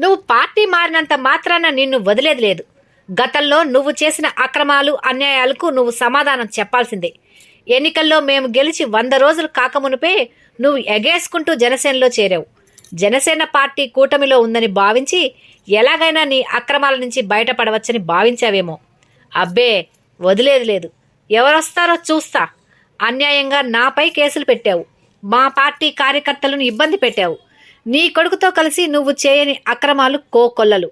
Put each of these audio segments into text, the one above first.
నువ్వు పార్టీ మారినంత మాత్రాన నిన్ను వదిలేది లేదు. గతంలో నువ్వు చేసిన అక్రమాలు అన్యాయాలకు నువ్వు సమాధానం చెప్పాల్సిందే. ఎన్నికల్లో మేము గెలిచి వంద రోజులు కాకమునుపే నువ్వు ఎగేసుకుంటూ జనసేనలో చేరావు. జనసేన పార్టీ కూటమిలో ఉందని భావించి ఎలాగైనా నీ అక్రమాల నుంచి బయటపడవచ్చని భావించావేమో. అబ్బే వదిలేది లేదు. ఎవరొస్తారో చూస్తా. అన్యాయంగా నాపై కేసులు పెట్టావు. మా పార్టీ కార్యకర్తలను ఇబ్బంది పెట్టావు. నీ కొడుకుతో కలిసి నువ్వు చేయని అక్రమాలు కోకొల్లలు.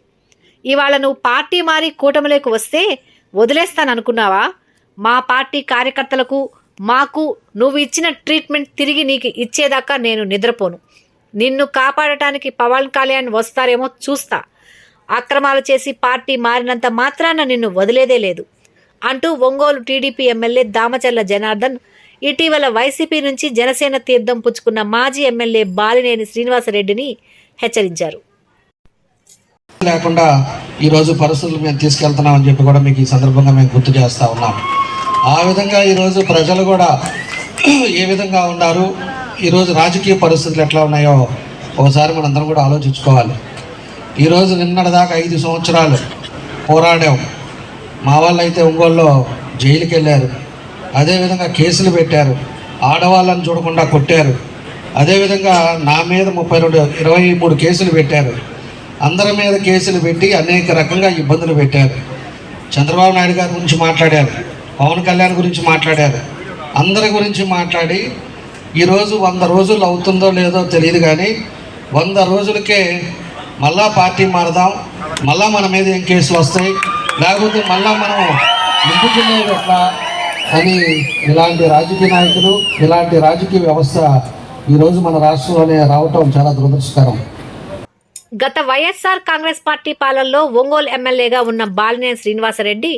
ఇవాళ నువ్వు పార్టీ మారి కూటమిలోకి వస్తే వదిలేస్తాననుకున్నావా? మా పార్టీ కార్యకర్తలకు మాకు నువ్వు ఇచ్చిన ట్రీట్మెంట్ తిరిగి నీకు ఇచ్చేదాకా నేను నిద్రపోను. నిన్ను కాపాడటానికి పవన్ కళ్యాణ్ వస్తారేమో చూస్తా. అక్రమాలు చేసి పార్టీ మారినంత మాత్రాన నిన్ను వదిలేదే లేదు. అంటూ ఒంగోలు టీడీపీ ఎమ్మెల్యే దామచర్ల జనార్దన్ ఇటీవల వైసీపీ నుంచి జనసేన తీర్థం పుచ్చుకున్న మాజీ ఎమ్మెల్యే బాలినేని శ్రీనివాసరెడ్డిని హెచ్చరించారు. లేకుండా ఈరోజు పరిస్థితులు మేము తీసుకెళ్తున్నామని చెప్పి కూడా మీకు ఈ సందర్భంగా మేము గుర్తు చేస్తూ ఉన్నాం. ఆ విధంగా ఈరోజు ప్రజలు కూడా ఏ విధంగా ఉన్నారు ఈరోజు రాజకీయ పరిస్థితులు ఎట్లా ఉన్నాయో ఒకసారి మనందరం కూడా ఆలోచించుకోవాలి. ఈరోజు నిన్నటిదాకా ఐదు సంవత్సరాలు పోరాడాం. మా వాళ్ళు అయితే ఒంగోలులో జైలుకి వెళ్ళారు అదేవిధంగా కేసులు పెట్టారు. ఆడవాళ్ళని చూడకుండా కొట్టారు. అదేవిధంగా నా మీద ముప్పై రెండు ఇరవై మూడు కేసులు పెట్టారు. అందరి మీద కేసులు పెట్టి అనేక రకంగా ఇబ్బందులు పెట్టారు. చంద్రబాబు నాయుడు గారి గురించి మాట్లాడారు. పవన్ కళ్యాణ్ గురించి మాట్లాడారు. అందరి గురించి మాట్లాడి ఈరోజు వంద రోజులు అవుతుందో లేదో తెలియదు కానీ వంద రోజులకే మళ్ళా పార్టీ మారదాం మళ్ళా మన మీద ఏం కేసులు వస్తాయి లేకపోతే మళ్ళా మనం నింపుకునేది ఎట్లా? అని ఇలాంటి రాజకీయ నాయకులు ఇలాంటి రాజకీయ వ్యవస్థ ఈరోజు మన రాష్ట్రంలోనే రావటం చాలా దురదృష్టకరం. గత వైఎస్ఆర్ కాంగ్రెస్ పార్టీ పాలనలో ఒంగోలు ఎమ్మెల్యేగా ఉన్న బాలినేని శ్రీనివాసరెడ్డి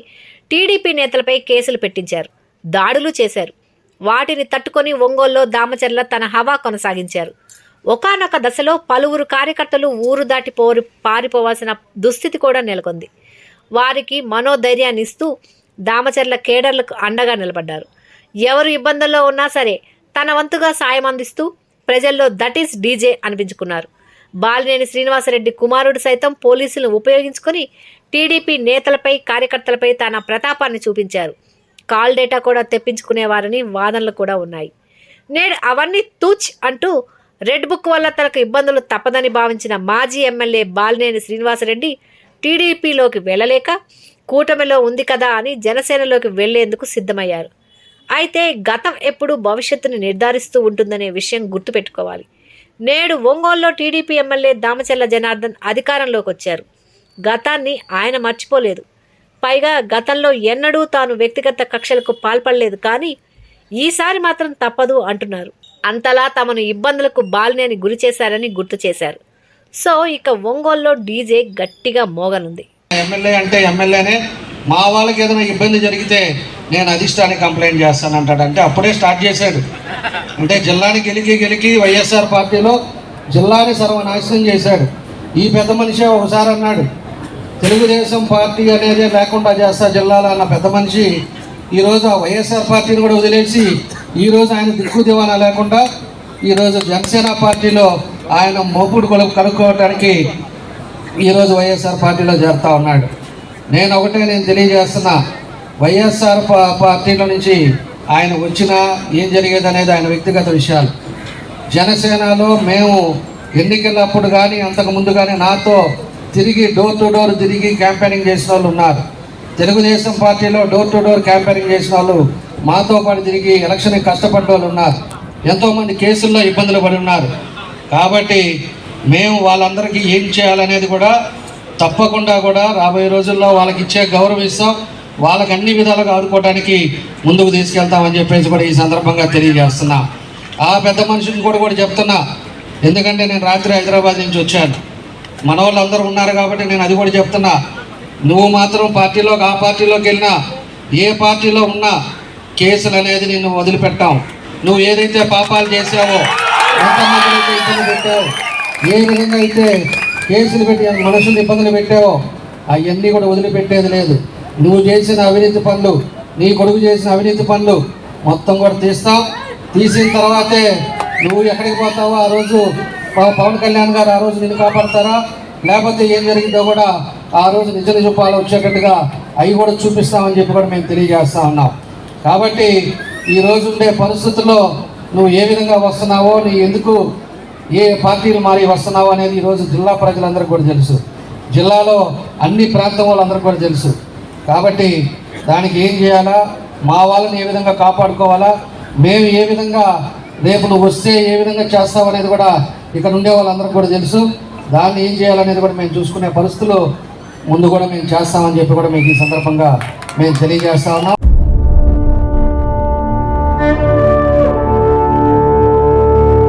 టీడీపీ నేతలపై కేసులు పెట్టించారు దాడులు చేశారు. వాటిని తట్టుకొని ఒంగోలులో దామచర్ల తన హవా కొనసాగించారు. ఒకానొక దశలో పలువురు కార్యకర్తలు ఊరు దాటి పోరి పారిపోవాల్సిన దుస్థితి కూడా నెలకొంది. వారికి మనోధైర్యాన్ని ఇస్తూ దామచర్ల కేడర్లకు అండగా నిలబడ్డారు. ఎవరు ఇబ్బందుల్లో ఉన్నా సరే తన వంతుగా సాయం అందిస్తూ ప్రజల్లో దట్ ఈస్ డీజే అనిపించుకున్నారు. బాలినేని శ్రీనివాసరెడ్డి కుమారుడు సైతం పోలీసులను ఉపయోగించుకొని టీడీపీ నేతలపై కార్యకర్తలపై తన ప్రతాపాన్ని చూపించారు. కాల్ డేటా కూడా తెప్పించుకునేవారని వాదనలు కూడా ఉన్నాయి. నేడు అవన్నీ తూచ్ అంటూ రెడ్ బుక్ వల్ల తనకు ఇబ్బందులు తప్పదని భావించిన మాజీ ఎమ్మెల్యే బాలినేని శ్రీనివాసరెడ్డి టీడీపీలోకి వెళ్ళలేక కూటమిలో ఉంది కదా అని జనసేనలోకి వెళ్ళేందుకు సిద్ధమయ్యారు. అయితే గతం ఎప్పుడు భవిష్యత్తును నిర్ధారిస్తూ ఉంటుందనే విషయం గుర్తుపెట్టుకోవాలి. నేడు ఒంగోలులో టీడీపీ ఎమ్మెల్యే దామచల్ల జనార్దన్ అధికారంలోకి వచ్చారు. గతాన్ని ఆయన మర్చిపోలేదు. పైగా గతంలో ఎన్నడూ తాను వ్యక్తిగత కక్షలకు పాల్పడలేదు కానీ ఈసారి మాత్రం తప్పదు అంటున్నారు. అంతలా తమను ఇబ్బందులకు బాలినేని గురి చేశారని గుర్తు చేశారు. సో ఇక ఒంగోలులో డీజే గట్టిగా మోగనుంది. ఎమ్మెల్యే అంటే ఎమ్మెల్యేనే. మా వాళ్ళకి ఏదైనా ఇబ్బంది జరిగితే నేను అధిష్టానికి కంప్లైంట్ చేస్తాను అంటాడంటే అప్పుడే స్టార్ట్ చేశాడు. అంటే జిల్లాని గెలికి గెలికి వైఎస్ఆర్ పార్టీలో జిల్లాని సర్వనాశనం చేశాడు. ఈ పెద్ద మనిషి ఒకసారి అన్నాడు తెలుగుదేశం పార్టీ అనేది లేకుండా చేస్తా జిల్లాలో అన్న పెద్ద మనిషి ఈరోజు ఆ వైఎస్ఆర్ పార్టీని కూడా వదిలేసి ఈరోజు ఆయన దిక్కు దివానా లేకుండా ఈరోజు జనసేన పార్టీలో ఆయన మోపుడు కొలు కనుక్కోవటానికి ఈరోజు వైఎస్ఆర్ పార్టీలో చేరుతా ఉన్నాడు. నేను ఒకటే నేను తెలియజేస్తున్నా వైఎస్ఆర్ పార్టీలో నుంచి ఆయన వచ్చినా ఏం జరిగేది అనేది ఆయన వ్యక్తిగత విషయాలు. జనసేనలో మేము ఎన్నికలప్పుడు కానీ అంతకుముందు కానీ నాతో తిరిగి డోర్ టు డోర్ తిరిగి క్యాంపెయినింగ్ చేసిన వాళ్ళు ఉన్నారు. తెలుగుదేశం పార్టీలో డోర్ టు డోర్ క్యాంపెయినింగ్ చేసిన వాళ్ళు మాతో పాటు తిరిగి ఎలక్షన్ కష్టపడ్డ వాళ్ళు ఉన్నారు. ఎంతోమంది కేసుల్లో ఇబ్బందులు పడి ఉన్నారు. కాబట్టి మేము వాళ్ళందరికీ ఏం చేయాలనేది కూడా తప్పకుండా కూడా రాబోయే రోజుల్లో వాళ్ళకి ఇచ్చే గౌరవం ఇస్తాం వాళ్ళకి అన్ని విధాలుగా ఆదుకోవడానికి ముందుకు తీసుకెళ్తామని చెప్పేసి కూడా ఈ సందర్భంగా తెలియజేస్తున్నా. ఆ పెద్ద మనిషిని కూడా కూడా చెప్తున్నా. ఎందుకంటే నేను రాత్రి హైదరాబాద్ నుంచి వచ్చాను. మన వాళ్ళందరూ ఉన్నారు కాబట్టి నేను అది కూడా చెప్తున్నా. నువ్వు మాత్రం పార్టీలో ఆ పార్టీలోకి వెళ్ళినా ఏ పార్టీలో ఉన్నా కేసులు అనేది నిన్ను వదిలిపెట్టాం. నువ్వు ఏదైతే పాపాలు చేసావో ఎంతమంది ఇబ్బంది పెట్టావు? ఏ విధంగా అయితే కేసులు పెట్టి మనుషులు ఇబ్బందులు పెట్టావో అవన్నీ కూడా వదిలిపెట్టేది లేదు. నువ్వు చేసిన అవినీతి పనులు నీ కొడుకు చేసిన అవినీతి పనులు మొత్తం కూడా తీస్తావు తీసిన తర్వాతే నువ్వు ఎక్కడికి పోతావో ఆ రోజు పవన్ కళ్యాణ్ గారు ఆ రోజు నిన్ను కాపాడతారా? లేకపోతే ఏం జరిగిందో కూడా ఆ రోజు నిజ నిజపాలు వచ్చేటట్టుగా అవి కూడా చూపిస్తామని చెప్పి కూడా మేము తెలియజేస్తా ఉన్నాం. కాబట్టి ఈ రోజు ఉండే పరిస్థితుల్లో నువ్వు ఏ విధంగా వస్తున్నావో నీ ఎందుకు ఏ పార్టీలు మారి వస్తున్నావు అనేది ఈరోజు జిల్లా ప్రజలందరికీ కూడా తెలుసు. జిల్లాలో అన్ని ప్రాంతం వాళ్ళందరికీ కూడా తెలుసు. కాబట్టి దానికి ఏం చేయాలా? మా వాళ్ళని ఏ విధంగా కాపాడుకోవాలా? మేము ఏ విధంగా రేపు నువ్వు వస్తే ఏ విధంగా చేస్తావు అనేది కూడా ఇక్కడ ఉండే వాళ్ళందరికీ కూడా తెలుసు. దాన్ని ఏం చేయాలనేది కూడా మేము చూసుకునే పరిస్థితులు ముందు కూడా మేము చేస్తామని చెప్పి కూడా మీకు ఈ సందర్భంగా మేము తెలియజేస్తా ఉన్నాం.